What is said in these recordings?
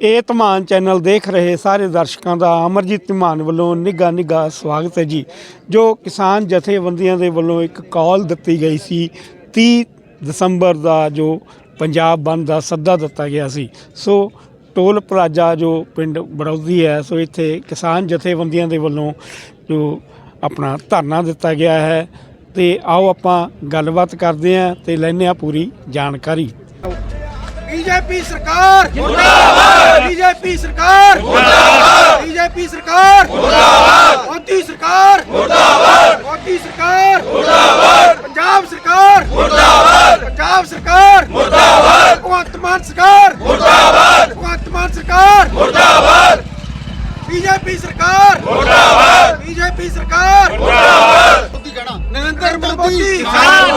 ਇਹ ਧਮਾਨ ਚੈਨਲ ਦੇਖ ਰਹੇ ਸਾਰੇ ਦਰਸ਼ਕਾਂ ਦਾ ਅਮਰਜੀਤ ਧਮਾਨ ਵੱਲੋਂ ਨਿੱਘਾ ਨਿੱਘਾ ਸਵਾਗਤ ਹੈ ਜੀ, ਜੋ ਕਿਸਾਨ ਜਥੇਬੰਦੀਆਂ ਦੇ ਵੱਲੋਂ ਇੱਕ ਕਾਲ ਦਿੱਤੀ ਗਈ ਸੀ 30 ਦਸੰਬਰ ਦਾ ਜੋ ਪੰਜਾਬ ਬੰਦ ਦਾ ਸੱਦਾ ਦਿੱਤਾ ਗਿਆ ਸੀ। ਸੋ ਟੋਲ ਪਲਾਜ਼ਾ ਜੋ ਪਿੰਡ ਬੜੌਦੀ ਹੈ, ਸੋ ਇੱਥੇ ਕਿਸਾਨ ਜਥੇਬੰਦੀਆਂ ਦੇ ਵੱਲੋਂ ਜੋ ਆਪਣਾ ਧਰਨਾ ਦਿੱਤਾ ਗਿਆ ਹੈ। ਤੇ ਆਓ ਆਪਾਂ ਗੱਲਬਾਤ ਕਰਦੇ ਹਾਂ ਤੇ ਲੈਂਦੇ ਹਾਂ ਪੂਰੀ ਜਾਣਕਾਰੀ। ਬੀਜੇਪੀ ਸਰਕਾਰ। ਮੁਰਦਾਬਾਦ! ਬੀਜੇਪੀ ਸਰਕਾਰ। ਮੁਰਦਾਬਾਦ! ਬੀਜੇਪੀ ਸਰਕਾਰ। ਮੁਰਦਾਬਾਦ! ਮੋਦੀ ਸਰਕਾਰ। ਮੁਰਦਾਬਾਦ ਮੋਦੀ ਸਰਕਾਰ ਮੁਰਦਾਬਾਦ ਪੰਜਾਬ ਸਰਕਾਰ ਮੁਰਦਾਬਾਦ ਪੰਜਾਬ ਸਰਕਾਰ ਮੁਰਦਾਬਾਦ ਭਗਵੰਤ ਮਾਨ ਸਰਕਾਰ ਮੁਰਦਾਬਾਦ ਭਗਵੰਤ ਮਾਨ ਸਰਕਾਰ ਮੁਰਦਾਬਾਦ ਬੀਜੇਪੀ ਸਰਕਾਰ ਮੁਰਦਾਬਾਦ ਬੀਜੇਪੀ ਸਰਕਾਰ ਮੁਰਦਾਬਾਦ ਮੋਦੀ ਕਹਿਣਾ ਨਰਿੰਦਰ ਮੋਦੀ ਕਿਸਾਨ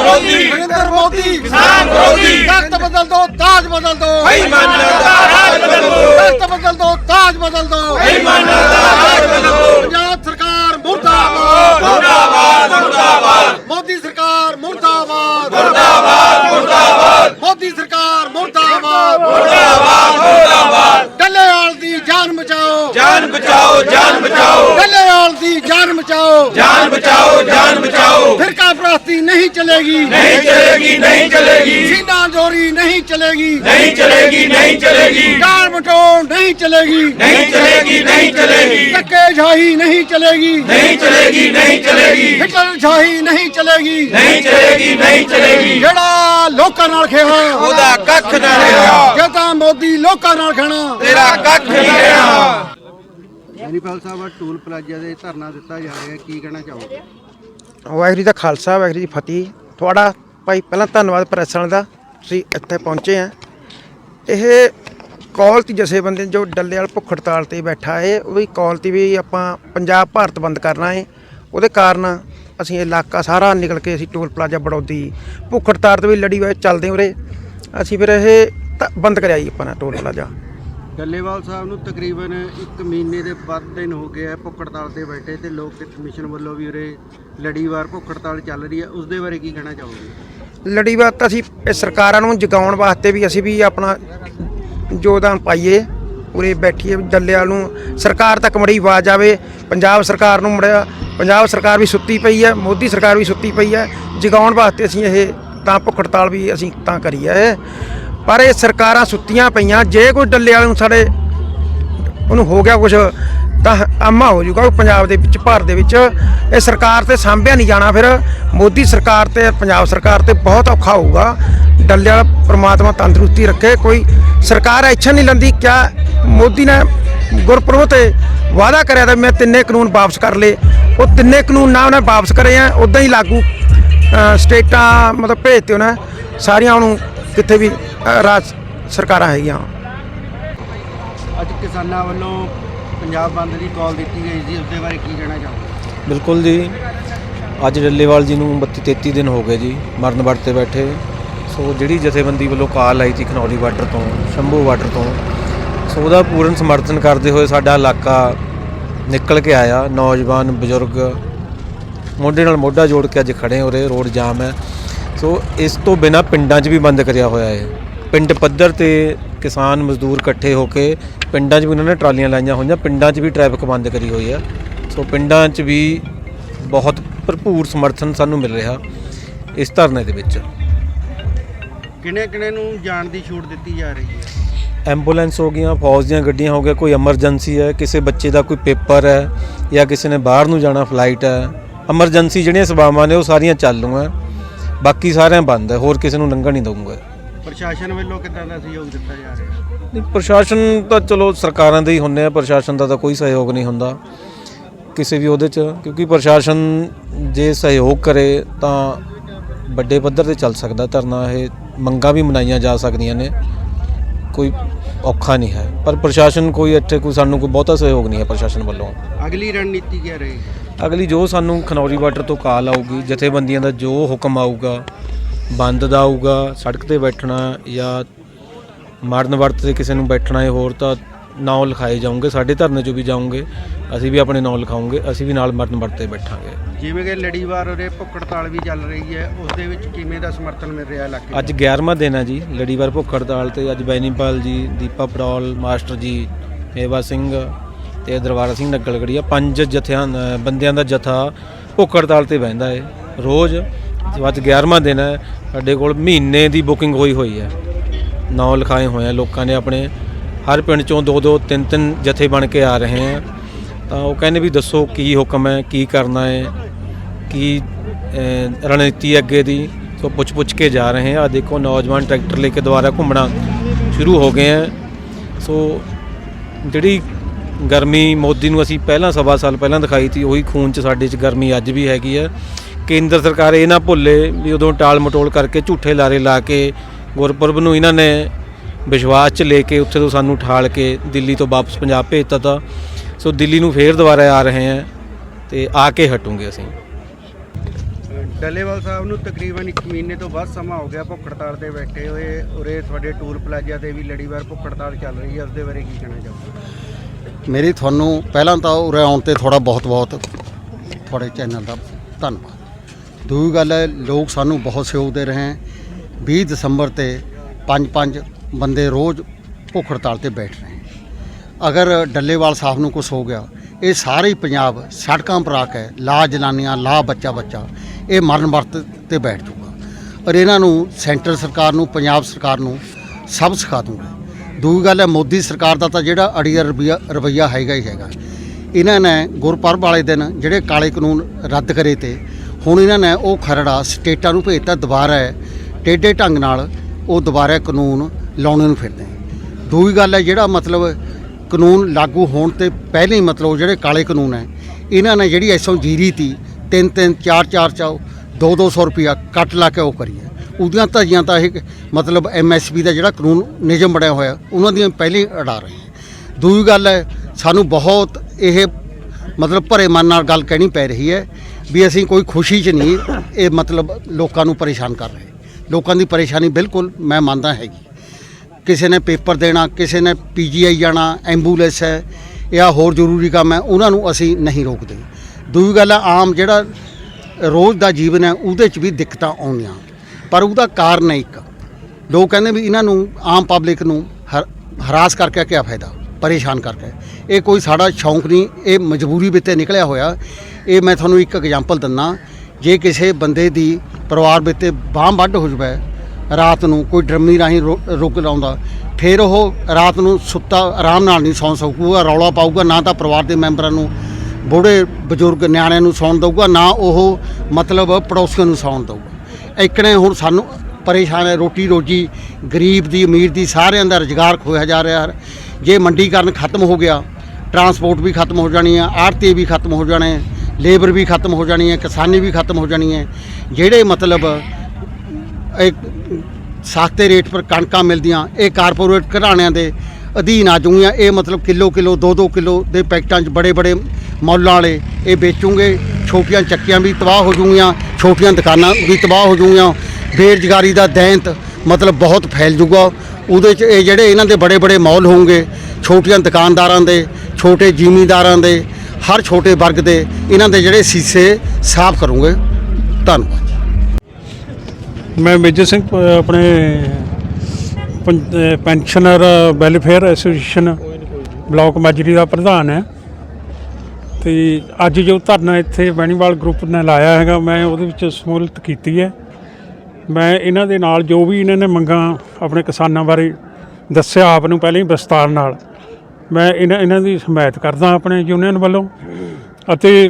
ਨਰਿੰਦਰ ਮੋਦੀ। ਕਿਸਾਨ ਵਿਰੋਧੀ ਤਖਤ ਬਦਲ ਦੋ ਤਾਜ ਬਦਲ ਦੋ। ਬੇਈਮਾਨ ਦਾ ਰਾਜ ਬਦਲ ਦੋ। ਤਖਤ ਬਦਲ ਦੋ ਤਾਜ ਬਦਲ ਦੋ। ਬੇਈਮਾਨ ਦਾ। ਰਾਜ ਬਦਲ ਦੋ ਪੰਜਾਬ ਸਰਕਾਰ ਮੁਰਦਾਬਾਦ ਮੁਰਦਾਬਾਦ ਮੁਰਦਾਬਾਦ ਮੋਦੀ ਸਰਕਾਰ ਮੁਰਦਾਬਾਦ ਮੁਰਦਾਬਾਦ ਮੁਰਦਾਬਾਦ ਮੋਦੀ ਸਰਕਾਰ ਮੁਰਦਾਬਾਦ ਮੁਰਦਾਬਾਦ ਮੁਰਦਾਬਾਦ ਡੱਲੇਵਾਲ ਦੀ ਜਾਨ ਬਚਾਓ ਜਾਨ ਬਚਾਓ ਜਾਨ ਬਚਾਓ ਡੱਲੇਵਾਲ ਦੀ ਜਾਨ ਬਚਾਓ ਜਾਨ ਬਚਾਓ ਜਾਨ ਬਚਾਓ ਫਿਰਕਾ ਪ੍ਰਸਤੀ ਨਹੀਂ ਚਲੇਗੀ ਨਹੀਂ ਚਲੇਗੀ ਨਹੀਂ ਚਲੇਗੀ ਸੀਨਾ ਜੋਰੀ ਨਹੀਂ ਚਲੇਗੀ ਨਹੀਂ ਚਲੇਗੀ ਨਹੀਂ ਚਲੇਗੀ ਗਾਲ ਮਟੋਣ ਨਹੀਂ ਚਲੇਗੀ ਨਹੀਂ ਚਲੇਗੀ ਨਹੀਂ ਚਲੇਗੀ ਧੱਕੇ ਸ਼ਾਹੀ ਨਹੀਂ ਚਲੇਗੀ ਨਹੀਂ ਚਲੇਗੀ ਨਹੀਂ ਚਲੇਗੀ ਹਿਟਲਰ ਸ਼ਾਹੀ ਨਹੀਂ ਚਲੇਗੀ ਨਹੀਂ ਚਲੇਗੀ ਨਹੀਂ ਚਲੇਗੀ ਜਿਹੜਾ ਲੋਕਾਂ ਨਾਲ ਖੇਹਾ ਉਹਦਾ ਕੱਖ ਨਾ ਰਿਹਾ ਜੇ ਤਾਂ ਮੋਦੀ ਲੋਕਾਂ ਨਾਲ ਖਣਾ ਤੇਰਾ ਕੱਖ ਨਹੀਂ ਰਿਹਾ ਐਨੀਪਾਲ ਸਾਹਿਬ ਟੂਲ ਪਲਾਜ਼ਾ ਦੇ ਧਰਨਾ ਦਿੱਤਾ ਜਾ ਰਿਹਾ ਕੀ ਕਹਿਣਾ ਚਾਹੋਗੇ? ਵਾਹਿਗੁਰੂ ਜੀ ਦਾ ਖਾਲਸਾ, ਵਾਹਿਗੁਰੂ ਜੀ ਦੀ ਫਤਿਹ। ਤੁਹਾਡਾ ਭਾਈ, ਪਹਿਲਾਂ ਧੰਨਵਾਦ ਪ੍ਰੈਸ ਵਾਲਿਆਂ ਦਾ, ਤੁਸੀਂ ਇੱਥੇ ਪਹੁੰਚੇ ਆ। ਇਹ ਕਾਲ ਤੀ ਜਥੇਬੰਦੀ ਜੋ ਡੱਲੇ ਵਾਲ ਭੁੱਖ ਹੜਤਾਲ ਤੇ ਬੈਠਾ ਏ ਉਹਦੀ ਵੀ ਕਾਲ ਤੀ ਵੀ ਆਪਾਂ ਪੰਜਾਬ ਭਾਰਤ ਬੰਦ ਕਰਨਾ ਏ। ਉਹਦੇ ਕਾਰਨ ਅਸੀਂ ਇਲਾਕਾ ਸਾਰਾ ਨਿਕਲ ਕੇ ਅਸੀਂ ਟੋਲ ਪਲਾਜ਼ਾ ਬੜੌਦੀ ਭੁੱਖ ਹੜਤਾਲ ਤੇ ਵੀ ਲੜੀ ਹੋਏ, ਚੱਲਦੇ ਉਰੇ। ਅਸੀਂ ਫਿਰ ਇਹ ਧ- ਬੰਦ ਕਰਿਆ ਜੀ ਆਪਾਂ ਨੇ ਟੋਲ ਪਲਾਜ਼ਾ। ਡੱਲੇਵਾਲ ਸਾਹਿਬ ਨੂੰ ਤਕਰੀਬਨ 1 ਮਹੀਨੇ ਦੇ ਵੱਧ ਦਿਨ ਹੋ ਗਏ ਆ ਭੁੱਖ ਹੜਤਾਲ ਤੇ ਬੈਠੇ ਤੇ ਲੋਕ ਕਮਿਸ਼ਨ ਵੱਲੋਂ ਵੀ ਉਰੇ ਲੜੀਵਾਰ ਭੁੱਖ ਹੜਤਾਲ ਚੱਲ ਰਹੀ ਹੈ ਉਸ ਦੇ ਬਾਰੇ ਕੀ ਕਹਿਣਾ ਚਾਹੋਗੇ? ਲੜੀਵਾਰ ਤਾਂ ਅਸੀਂ ਇਹ ਸਰਕਾਰਾਂ ਨੂੰ ਜਗਾਉਣ ਵਾਸਤੇ ਵੀ ਅਸੀਂ ਵੀ ਆਪਣਾ ਯੋਗਦਾਨ ਪਾਈਏ, ਉਰੇ ਬੈਠੀਏ ਡੱਲੇਵਾਲ ਨੂੰ ਸਰਕਾਰ ਤੱਕ ਮੜੀ ਆਵਾਜ਼ ਆਵੇ, ਪੰਜਾਬ ਸਰਕਾਰ ਨੂੰ ਮੜਿਆ, ਪੰਜਾਬ ਸਰਕਾਰ ਵੀ ਸੁੱਤੀ ਪਈ ਹੈ ਮੋਦੀ ਸਰਕਾਰ ਵੀ ਸੁੱਤੀ ਪਈ ਹੈ ਜਗਾਉਣ ਵਾਸਤੇ ਅਸੀਂ ਇਹ ਤਾਂ ਭੁੱਖ ਹੜਤਾਲ ਵੀ ਅਸੀਂ ਤਾਂ ਕਰੀ ਹੈ ਪਰ ਇਹ ਸਰਕਾਰਾਂ ਸੁੱਤੀਆਂ ਪਈਆਂ। ਜੇ ਕੋਈ ਡੱਲੇ ਵਾਲੇ ਨੂੰ ਸਾਡੇ ਉਹਨੂੰ ਹੋ ਗਿਆ ਕੁਝ ਤਾਂ ਆਮਾ ਹੋ ਜਾਊਗਾ ਉਹ ਪੰਜਾਬ ਦੇ ਵਿੱਚ, ਭਾਰਤ ਦੇ ਵਿੱਚ। ਇਹ ਸਰਕਾਰ ਤੇ ਸਾਂਭਿਆ ਨਹੀਂ ਜਾਣਾ ਫਿਰ। ਮੋਦੀ ਸਰਕਾਰ ਤੇ, ਪੰਜਾਬ ਸਰਕਾਰ ਤੇ ਬਹੁਤ ਔਖਾ ਹੋਊਗਾ। ਡੱਲੇ ਵਾਲਾ ਪ੍ਰਮਾਤਮਾ ਤੰਦਰੁਸਤੀ ਰੱਖੇ। ਕੋਈ ਸਰਕਾਰ ਐਕਸ਼ਨ ਨਹੀਂ ਲੈਂਦੀ। ਕਿਆ ਮੋਦੀ ਨੇ ਗੁਰਪੁਰਬ ਤੇ ਵਾਅਦਾ ਕਰਿਆ ਤਾਂ ਮੈਂ ਤਿੰਨੇ ਕਾਨੂੰਨ ਵਾਪਸ ਕਰ ਲਏ। ਉਹ ਤਿੰਨੇ ਕਾਨੂੰਨ ਨਾ ਉਹਨੇ ਵਾਪਸ ਕਰੇ ਆ ਉਦਾਂ ਹੀ ਲਾਗੂ ਸਟੇਟਾਂ ਮਤਲਬ ਭੇਜਤੇ ਉਹਨੇ। ਸਾਰੀਆਂ ਉਹਨੂੰ ਕਿੱਥੇ ਵੀ ਅ, ਰਾਜ ਸਰਕਾਰਾਂ ਹੈਗੀਆਂ। ਅੱਜ ਕਿਸਾਨਾਂ ਵੱਲੋਂ ਪੰਜਾਬ ਬੰਦ ਦੀ ਕਾਲ ਦਿੱਤੀ ਗਈ ਸੀ ਉਸ ਦੇ ਬਾਰੇ ਕੀ ਕਹਿਣਾ ਚਾਹੋਗੇ? ਬਿਲਕੁਲ ਜੀ। ਅੱਜ ਡੱਲੇਵਾਲ ਜੀ ਨੂੰ 32 33 ਦਿਨ ਹੋ ਗਏ ਜੀ ਮਰਨ ਵਰਤ ਤੇ ਬੈਠੇ। ਸੋ ਜਿਹੜੀ ਜਥੇਬੰਦੀ ਵੱਲੋਂ ਕਾਲ ਆਈ ਸੀ ਖਨੌਰੀ ਬਾਰਡਰ ਤੋਂ ਸ਼ੰਭੂ ਬਾਰਡਰ ਤੋਂ ਸੋ ਉਹਦਾ ਪੂਰਨ ਸਮਰਥਨ ਕਰਦੇ ਹੋਏ ਸਾਡਾ ਇਲਾਕਾ ਨਿਕਲ ਕੇ ਆਇਆ। ਨੌਜਵਾਨ ਬਜ਼ੁਰਗ ਮੋਢੇ ਨਾਲ ਮੋਢਾ ਜੋੜ ਕੇ ਅੱਜ ਖੜੇ ਹੋ ਰਹੇ ਰੋਡ ਜਾਮ ਹੈ। ਸੋ ਇਸ ਤੋਂ ਬਿਨਾ ਪਿੰਡਾਂ 'ਚ ਵੀ ਬੰਦ ਕਰਿਆ ਹੋਇਆ ਹੈ। ਪਿੰਡ ਪੱਧਰ ਤੇ ਕਿਸਾਨ ਮਜ਼ਦੂਰ ਇਕੱਠੇ ਹੋ ਕੇ ਪਿੰਡਾਂ 'ਚ ਵੀ ਉਹਨਾਂ ਨੇ ਟਰਾਲੀਆਂ ਲਾਈਆਂ ਹੋਈਆਂ ਪਿੰਡਾਂ 'ਚ ਵੀ ਟ੍ਰੈਫਿਕ ਬੰਦ ਕਰੀ ਹੋਈ ਹੈ ਸੋ ਪਿੰਡਾਂ 'ਚ ਵੀ ਬਹੁਤ ਭਰਪੂਰ ਸਮਰਥਨ ਸਾਨੂੰ ਮਿਲ ਰਿਹਾ ਇਸ ਧਰਨੇ ਦੇ ਵਿੱਚ। ਕਿਹਨੇ ਕਿਹਨੇ ਨੂੰ ਜਾਣ ਦੀ ਛੂਟ ਦਿੱਤੀ ਜਾ ਰਹੀ ਹੈ? ਐਂਬੂਲੈਂਸ ਹੋ ਗਈਆਂ ਫੌਜ ਦੀਆਂ ਗੱਡੀਆਂ ਹੋ ਗਿਆ ਕੋਈ ਐਮਰਜੈਂਸੀ ਹੈ ਕਿਸੇ ਬੱਚੇ ਦਾ ਕੋਈ ਪੇਪਰ ਹੈ ਜਾਂ ਕਿਸੇ ਨੇ ਬਾਹਰ ਨੂੰ ਜਾਣਾ ਫਲਾਈਟ ਹੈ ਐਮਰਜੈਂਸੀ ਜਿਹੜੀਆਂ ਸੇਵਾਵਾਂ ਨੇ ਉਹ ਸਾਰੀਆਂ ਚਾਲੂ ਹੈ ਬਾਕੀ ਸਾਰਿਆਂ ਬੰਦ ਹੈ ਹੋਰ ਕਿਸੇ ਨੂੰ ਲੰਘਣ ਨਹੀਂ ਦਊਂਗਾ। ਪ੍ਰਸ਼ਾਸਨ ਵੱਲੋਂ ਕਿੱਦਾਂ ਦਾ ਸਹਿਯੋਗ ਦਿੱਤਾ ਜਾ ਰਿਹਾ? ਨਹੀਂ ਪ੍ਰਸ਼ਾਸਨ ਤਾਂ ਚਲੋ ਸਰਕਾਰਾਂ ਦੇ ਹੀ ਹੁੰਦੇ ਆ ਪ੍ਰਸ਼ਾਸਨ ਦਾ ਤਾਂ ਕੋਈ ਸਹਿਯੋਗ ਨਹੀਂ ਹੁੰਦਾ ਕਿਸੇ ਵੀ ਉਹਦੇ 'ਚ ਕਿਉਂਕਿ ਪ੍ਰਸ਼ਾਸਨ ਜੇ ਸਹਿਯੋਗ ਕਰੇ ਤਾਂ ਵੱਡੇ ਪੱਧਰ ਤੇ ਚੱਲ ਸਕਦਾ ਧਰਨਾ ਇਹ ਮੰਗਾਂ ਵੀ ਮਨਾਈਆਂ ਜਾ ਸਕਦੀਆਂ ਨੇ ਕੋਈ ਔਖਾ ਨਹੀਂ ਹੈ। ਪਰ ਪ੍ਰਸ਼ਾਸਨ ਕੋਈ ਇੱਥੇ ਕੋਈ ਸਾਨੂੰ ਕੋਈ ਬਹੁਤਾ ਸਹਿਯੋਗ ਨਹੀਂ ਹੈ ਪ੍ਰਸ਼ਾਸਨ ਵੱਲੋਂ। ਅਗਲੀ ਰਣਨੀਤੀ ਕੀ ਰਹੇਗੀ ਅਗਲੀ ਜੋ ਸਾਨੂੰ ਖਨੌਰੀ ਬਾਰਡਰ ਤੋਂ ਕਾਲ ਆਊਗੀ ਜਥੇਬੰਦੀਆਂ ਦਾ ਜੋ ਹੁਕਮ ਆਊਗਾ ਬੰਦ ਦਾ ਆਊਗਾ ਸੜਕ ਤੇ ਬੈਠਣਾ ਜਾਂ ਮਰਨ ਵਰਤ ਤੇ ਕਿਸੇ ਨੂੰ ਬੈਠਣਾ ਹੈ ਹੋਰ ਤਾਂ ਨਾਂ ਲਿਖਾਏ ਜਾਓਗੇ ਸਾਡੇ ਧਰਨੇ 'ਚੋਂ ਵੀ ਜਾਓਗੇ ਅਸੀਂ ਵੀ ਆਪਣੇ ਨਾਂ ਲਿਖਾਉਂਗੇ ਅਸੀਂ ਵੀ ਨਾਲ ਮਰਨ ਵਰਤੇ ਬੈਠਾਂਗੇ। ਜਿਵੇਂ ਕਿ ਲੜੀਵਾਰ ਉਰੇ ਭੁੱਖ ਹੜਤਾਲ ਵੀ ਚੱਲ ਰਹੀ ਹੈ ਉਸ ਦੇ ਵਿੱਚ ਕਿਵੇਂ ਦਾ ਸਮਰਥਨ ਮਿਲ ਰਿਹਾ ਇਲਾਕੇ ਅੱਜ 11ਵਾਂ ਦਿਨ ਹੈ ਜੀ ਲੜੀਵਾਰ ਭੁੱਖ ਹੜਤਾਲ ਤੇ ਅੱਜ ਬੈਨੀਪਾਲ ਜੀ ਦੀਪਾ ਪੜੌਲ ਮਾਸਟਰ ਜੀ ਮੇਵਾ ਸਿੰਘ ਤੇ ਦਰਬਾਰਾ ਸਿੰਘ ਨੱਗਲਗੜੀਆ ਪੰਜ ਜਥਿਆਂ ਅ, ਬੰਦਿਆਂ ਦਾ ਜਥਾ ਭੁੱਖ ਹੜਤਾਲ ਤੇ ਬਹਿੰਦਾ ਹੈ। ਰੋਜ਼ ਅੱਜ 11ਵਾਂ ਦਿਨ ਹੈ, ਸਾਡੇ ਕੋਲ ਮਹੀਨੇ ਦੀ ਬੁਕਿੰਗ ਹੋਈ ਹੋਈ ਹੈ। ਨਾਂ ਲਿਖਾਏ ਹੋਏ ਆ, ਲੋਕਾਂ ਨੇ ਆਪਣੇ ਹਰ ਪਿੰਡ ਚੋਂ ਦੋ ਦੋ, ਤਿੰਨ ਤਿੰਨ ਜਥੇ ਬਣ ਕੇ ਆ ਰਹੇ ਆ। ਤਾਂ ਉਹ ਕਹਿੰਦੇ ਵੀ ਦੱਸੋ ਕੀ ਹੁਕਮ ਹੈ, ਕੀ ਕਰਨਾ ਹੈ, ਕੀ ਰਣਨੀਤੀ ਅੱਗੇ ਦੀ। ਸੋ ਪੁੱਛ ਪੁੱਛ ਕੇ ਜਾ ਰਹੇ ਆ। ਦੇਖੋ, ਨੌਜਵਾਨ ਟਰੈਕਟਰ ਲੈ ਕੇ ਦੁਬਾਰਾ ਘੁੰਮਣਾ ਸ਼ੁਰੂ ਹੋ ਗਏ ਆ। ਸੋ ਜਿਹੜੀ ਗਰਮੀ ਮੋਦੀ ਨੂੰ ਅਸੀਂ ਪਹਿਲਾਂ, ਸਵਾ ਸਾਲ ਪਹਿਲਾਂ ਦਿਖਾਈ ਸੀ, ਉਹੀ ਖੂਨ 'ਚ ਸਾਡੇ 'ਚ ਗਰਮੀ ਅੱਜ ਵੀ ਹੈਗੀ ਆ ਕੇਂਦਰ ਸਰਕਾਰ ਇਹ ਨਾ ਭੁੱਲੇ ਵੀ ਉਦੋਂ ਟਾਲ ਮਟੋਲ ਕਰਕੇ ਝੂਠੇ ਲਾਰੇ ਲਾ ਕੇ ਗੁਰਪੁਰਬ ਨੂੰ ਇਹਨਾਂ ਨੇ ਵਿਸ਼ਵਾਸ 'ਚ ਲੈ ਕੇ ਉੱਥੇ ਤੋਂ ਸਾਨੂੰ ਠਾਲ ਕੇ ਦਿੱਲੀ ਤੋਂ ਵਾਪਸ ਪੰਜਾਬ ਭੇਜਤਾ ਤਾ। ਸੋ ਦਿੱਲੀ ਨੂੰ ਫੇਰ ਦੁਬਾਰਾ ਆ ਰਹੇ ਆ ਤੇ ਆ ਕੇ ਹਟੂਗੇ ਅਸੀਂ। ਡੱਲੇਵਾਲ ਸਾਹਿਬ ਨੂੰ ਤਕਰੀਬਨ 1 ਮਹੀਨੇ ਤੋਂ ਵੱਧ ਸਮਾਂ ਹੋ ਗਿਆ ਭੁੱਖ ਹੜਤਾਲ ਤੇ ਬੈਠੇ ਹੋਏ। ਉਰੇ ਤੁਹਾਡੇ ਟੂਲ ਪਲਾਜ਼ਾ ਤੇ ਵੀ ਲੜੀਵਾਰ ਭੁੱਖ ਹੜਤਾਲ ਚੱਲ ਰਹੀ ਹੈ। ਉਸ ਦੇ ਬਾਰੇ ਕੀ ਕਹਿਣਾ ਚਾਹੋਗੇ? ਮੇਰੀ ਤੁਹਾਨੂੰ ਪਹਿਲਾਂ ਤਾਂ ਉਰੇ ਆਉਣ ਤੇ ਥੋੜਾ ਬਹੁਤ ਬਹੁਤ ਤੁਹਾਡੇ ਚੈਨਲ ਦਾ ਧੰਨਵਾਦ। ਦੂਜੀ ਗੱਲ ਹੈ, ਲੋਕ ਸਾਨੂੰ ਬਹੁਤ ਸਹਿਯੋਗ ਦੇ ਰਹੇ ਹੈ। 20 ਦਸੰਬਰ ਤੇ ਪੰਜ ਪੰਜ ਬੰਦੇ ਰੋਜ਼ ਭੁੱਖ ਹੜਤਾਲ ਤੇ ਬੈਠ ਰਹੇ ਹੈ। ਅਗਰ ਡੱਲੇਵਾਲ ਸਾਹਿਬ ਨੂੰ ਕੁਝ ਹੋ ਗਿਆ, ਇਹ ਸਾਰੇ ਹੀ ਪੰਜਾਬ ਸੜਕਾਂ ਪਰ ਆ ਕੇ ਲਾ ਜਨਾਨੀਆਂ, ਲਾ ਬੱਚਾ ਬੱਚਾ ਇਹ ਮਰਨ ਵਰਤ ਤੇ ਬੈਠ ਚੁੱਕਾ। ਔਰ ਇਹਨਾਂ ਨੂੰ ਸੈਂਟਰ ਸਰਕਾਰ ਨੂੰ, ਪੰਜਾਬ ਸਰਕਾਰ ਨੂੰ ਸਭ ਸਿਖਾ ਦੂੰਗਾ। ਦੂਜੀ ਗੱਲ ਹੈ, ਮੋਦੀ ਸਰਕਾਰ ਦਾ ਤਾਂ ਜਿਹੜਾ ਅੜੀਆ ਰਵਈਆ ਰਵਈਆ ਹੈਗਾ ਹੀ ਹੈਗਾ। ਇਹਨਾਂ ਨੇ ਗੁਰਪੁਰਬ ਵਾਲੇ ਦਿਨ ਜਿਹੜੇ ਕਾਲੇ ਕਾਨੂੰਨ ਰੱਦ ਕਰੇ ਤੇ ਹੁਣ ਇਹਨਾਂ ਨੇ ਉਹ ਖਰੜਾ ਸਟੇਟਾਂ ਨੂੰ ਭੇਜਤਾ ਦੁਬਾਰਾ ਟੇਢੇ ਢੰਗ ਨਾਲ ਉਹ ਦੁਬਾਰਾ ਕਾਨੂੰਨ ਲਾਉਣੇ ਨੂੰ ਫਿਰਦੇ ਦੂਜੀ ਗੱਲ ਹੈ ਜਿਹੜਾ ਮਤਲਬ ਕਾਨੂੰਨ ਲਾਗੂ ਹੋਣ ਤੇ ਪਹਿਲੇ ਹੀ ਮਤਲਬ ਜਿਹੜੇ ਕਾਲੇ ਕਾਨੂੰਨ ਹੈ, ਇਹਨਾਂ ਨੇ ਜਿਹੜੀ ਐਸੋਂ ਜੀਰੀ ਤੀ, ਤਿੰਨ ਤਿੰਨ, ਚਾਰ ਚਾਰ ਚਾਓ ਦੋ ਦੋ ਸੌ ਰੁਪਿਆ ਕੱਟ ਲਾ ਕੇ ਉਹ ਕਰੀਏ ਉਹਦੀਆਂ ਧਜੀਆਂ ਤਾਂ ਇਹ ਮਤਲਬ ਐਮਐਸਪੀ ਦਾ ਜਿਹੜਾ ਕਾਨੂੰਨ ਨਿਯਮ ਬਣਿਆ ਹੋਇਆ, ਉਹਨਾਂ ਦੀਆਂ ਪਹਿਲੇ ਹੀ। ਅੜਾ ਰਹੇ ਦੂਜੀ ਗੱਲ ਹੈ, ਸਾਨੂੰ ਬਹੁਤ ਇਹ ਮਤਲਬ ਭਰੇ ਮਨ ਨਾਲ ਗੱਲ ਕਹਿਣੀ ਪੈ ਰਹੀ ਹੈ ਵੀ ਅਸੀਂ ਕੋਈ ਖੁਸ਼ੀ 'ਚ ਨਹੀਂ, ਇਹ ਮਤਲਬ ਲੋਕਾਂ ਨੂੰ ਪਰੇਸ਼ਾਨ ਕਰ ਰਹੇ। ਲੋਕਾਂ ਦੀ ਪਰੇਸ਼ਾਨੀ ਬਿਲਕੁਲ ਮੈਂ ਮੰਨਦਾ ਹੈਗੀ। ਕਿਸੇ ਨੇ ਪੇਪਰ ਦੇਣਾ, ਕਿਸੇ ਨੇ ਪੀਜੀਆਈ ਜਾਣਾ, ਐਂਬੂਲੈਂਸ ਹੈ ਜਾਂ ਹੋਰ ਜ਼ਰੂਰੀ ਕੰਮ ਹੈ, ਉਹਨਾਂ ਨੂੰ ਅਸੀਂ ਨਹੀਂ ਰੋਕਦੇ। ਦੂਜੀ ਗੱਲ ਹੈ, ਆਮ ਜਿਹੜਾ ਰੋਜ਼ ਦਾ ਜੀਵਨ ਹੈ, ਉਹਦੇ 'ਚ ਵੀ ਦਿੱਕਤਾਂ ਆਉਂਦੀਆਂ। ਪਰ ਉਹਦਾ ਕਾਰਨ ਹੈ ਇੱਕ। ਲੋਕ ਕਹਿੰਦੇ ਵੀ ਇਹਨਾਂ ਨੂੰ, ਆਮ ਪਬਲਿਕ ਨੂੰ ਹਰ- ਹਰਾਸ ਕਰਕੇ ਕੀ ਫਾਇਦਾ? ਪਰੇਸ਼ਾਨ ਕਰਕੇ। ਇਹ ਕੋਈ ਸਾਡਾ ਸ਼ੌਂਕ ਨਹੀਂ, ਇਹ ਮਜਬੂਰੀ ਵਿੱਚ ਨਿਕਲਿਆ ਹੋਇਆ। ਇਹ ਮੈਂ ਤੁਹਾਨੂੰ ਇੱਕ ਐਗਜ਼ਾਮਪਲ ਦਿੰਦਾ। ਜੇ ਕਿਸੇ ਬੰਦੇ ਦੀ ਪਰਿਵਾਰ ਵਿੱਚ ਤੇ ਬਾਂਹ ਵੱਢ ਹੋ ਜਾਵੇ, ਰਾਤ ਨੂੰ ਕੋਈ ਡਰਮੀ ਰਾਹੀਂ ਰੋ- ਰੁਕ ਲਾਉਂਦਾ, ਫਿਰ ਉਹ ਰਾਤ ਨੂੰ ਸੁੱਤਾ, ਆਰਾਮ ਨਾਲ ਨਹੀਂ ਸੌਂ ਸਕੂਗਾ, ਰੌਲਾ ਪਾਊਗਾ, ਨਾ ਤਾਂ ਪਰਿਵਾਰ ਦੇ ਮੈਂਬਰਾਂ ਨੂੰ, ਬੁੜੇ ਬਜ਼ੁਰਗ ਨਿਆਣਿਆਂ ਨੂੰ ਸੌਣ ਦਊਗਾ, ਨਾ ਉਹ ਮਤਲਬ ਪੜੋਸੀਆਂ ਨੂੰ ਸੌਣ ਦਊਗਾ। ਇਕਣੇ ਹੁਣ ਸਾਨੂੰ ਪਰੇਸ਼ਾਨ ਹੈ, ਰੋਟੀ ਰੋਜੀ, ਗਰੀਬ ਦੀ, ਅਮੀਰ ਦੀ, ਸਾਰਿਆਂ ਦਾ ਰੁਜ਼ਗਾਰ ਖੋਇਆ ਜਾ ਰਿਹਾ ਹੈ। ਜੇ ਮੰਡੀਕਰਨ ਖਤਮ ਹੋ ਗਿਆ ਟਰਾਂਸਪੋਰਟ ਵੀ ਖਤਮ ਹੋ ਜਾਣੀ ਆ ਆੜਤੀ ਵੀ ਖਤਮ ਹੋ ਜਾਣੇ ਲੇਬਰ ਵੀ ਖਤਮ ਹੋ ਜਾਣੀ ਹੈ ਕਿਸਾਨੀ ਵੀ ਖਤਮ ਹੋ ਜਾਣੀ ਹੈ ਜਿਹੜੇ ਮਤਲਬ ਇੱਕ ਸਸਤੇ ਰੇਟ ਪਰ ਕਣਕਾਂ ਮਿਲਦੀਆਂ, ਇਹ ਕਾਰਪੋਰੇਟ ਘਰਾਣਿਆਂ ਦੇ ਅਧੀਨ ਆ ਜੂਗੀਆਂ, ਇਹ ਮਤਲਬ ਕਿਲੋ ਕਿਲੋ 2-2 ਕਿਲੋ ਦੇ ਪੈਕਟਾਂ 'ਚ ਬੜੇ ਬੜੇ ਮੌਲਾਂ ਵਾਲੇ ਇਹ ਵੇਚੂਗੇ, ਛੋਟੀਆਂ ਚੱਕੀਆਂ ਵੀ ਤਬਾਹ ਹੋ ਜੂਗੀਆਂ, ਛੋਟੀਆਂ ਦੁਕਾਨਾਂ ਵੀ ਤਬਾਹ ਹੋ ਜੂਗੀਆਂ, ਬੇਰੁਜ਼ਗਾਰੀ ਦਾ ਦੈਂਤ ਮਤਲਬ ਬਹੁਤ ਫੈਲ ਜੂਗਾ ਉਹਦੇ 'ਚ ਇਹ ਜਿਹੜੇ ਇਹਨਾਂ ਦੇ ਬੜੇ ਬੜੇ ਮੌਲ ਹੋਣਗੇ, ਛੋਟੀਆਂ ਦੁਕਾਨਦਾਰਾਂ ਦੇ, ਛੋਟੇ ਜ਼ਿਮੀਂਦਾਰਾਂ ਦੇ, ਹਰ ਛੋਟੇ ਵਰਗ ਦੇ ਇਹਨਾਂ ਦੇ ਜਿਹੜੇ ਸੀਸੇ ਸਾਫ਼ ਕਰੂੰਗੇ। ਧੰਨਵਾਦ। ਮੈਂ ਮੇਜਰ ਸਿੰਘ ਆਪਣੇ ਪੰ- pensioner welfare association block Majri ਦਾ ਪ੍ਰਧਾਨ ਹੈ। ਤੇ ਅੱਜ ਜੋ ਧਰਨਾ ਇੱਥੇ ਬੈਣੀਵਾਲ ਗਰੁੱਪ ਨੇ ਲਾਇਆ ਹੈਗਾ, ਮੈਂ ਉਹਦੇ ਵਿੱਚ ਸਮੂਲਤ ਕੀਤੀ ਹੈ। ਮੈਂ ਇਹਨਾਂ ਦੇ ਨਾਲ ਜੋ ਵੀ ਇਹਨਾਂ ਨੇ ਮੰਗਾਂ ਆਪਣੇ ਕਿਸਾਨਾਂ ਬਾਰੇ ਦੱਸਿਆ ਆਪ ਨੂੰ ਪਹਿਲਾਂ ਹੀ ਵਿਸਤਾਰ ਨਾਲ। ਮੈਂ ਇਹਨਾਂ ਇਹਨਾਂ ਦੀ ਹਮਾਇਤ ਕਰਦਾ ਆਪਣੇ ਯੂਨੀਅਨ ਵੱਲੋਂ ਅਤੇ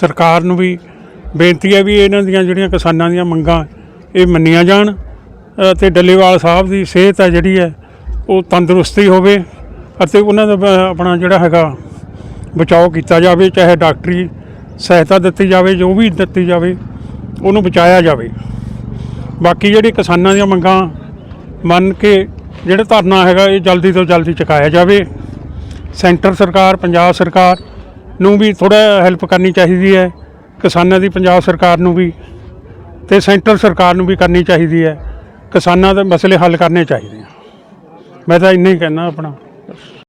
ਸਰਕਾਰ ਨੂੰ ਵੀ ਬੇਨਤੀ ਹੈ ਵੀ ਇਹਨਾਂ ਦੀਆਂ ਜਿਹੜੀਆਂ ਕਿਸਾਨਾਂ ਦੀਆਂ ਮੰਗਾਂ ਇਹ ਮੰਨੀਆਂ ਜਾਣ ਅਤੇ ਡੱਲੇਵਾਲ ਸਾਹਿਬ ਦੀ ਸਿਹਤ ਹੈ ਜਿਹੜੀ ਹੈ ਉਹ ਤੰਦਰੁਸਤੀ ਹੋਵੇ ਅਤੇ ਉਹਨਾਂ ਦਾ ਆਪਣਾ ਜਿਹੜਾ ਹੈਗਾ ਬਚਾਓ ਕੀਤਾ ਜਾਵੇ, ਚਾਹੇ ਡਾਕਟਰੀ ਸਹਾਇਤਾ ਦਿੱਤੀ ਜਾਵੇ, ਜੋ ਵੀ ਦਿੱਤੀ ਜਾਵੇ, ਉਹਨੂੰ ਬਚਾਇਆ ਜਾਵੇ। ਬਾਕੀ ਜਿਹੜੀ ਕਿਸਾਨਾਂ ਦੀਆਂ ਮੰਗਾਂ ਮੰਨ ਕੇ ਜਿਹੜਾ ਧਰਨਾ ਹੈਗਾ, ਇਹ ਜਲਦੀ ਤੋਂ ਜਲਦੀ ਚੁਕਾਇਆ ਜਾਵੇ। ਸੈਂਟਰ ਸਰਕਾਰ, ਪੰਜਾਬ ਸਰਕਾਰ ਨੂੰ ਵੀ ਥੋੜਾ ਹੈਲਪ ਕਰਨੀ ਚਾਹੀਦੀ ਹੈ। ਕਿਸਾਨਾਂ ਦੀ, ਪੰਜਾਬ ਸਰਕਾਰ ਨੂੰ ਵੀ ਤੇ ਸੈਂਟਰ ਸਰਕਾਰ ਨੂੰ ਵੀ ਕਰਨੀ ਚਾਹੀਦੀ ਹੈ। ਕਿਸਾਨਾਂ ਦੇ ਮਸਲੇ ਹੱਲ ਕਰਨੇ ਚਾਹੀਦੇ ਆ। ਮੈਂ ਤਾਂ ਇੰਨਾ ਹੀ ਕਹਿਣਾ ਆਪਣਾ।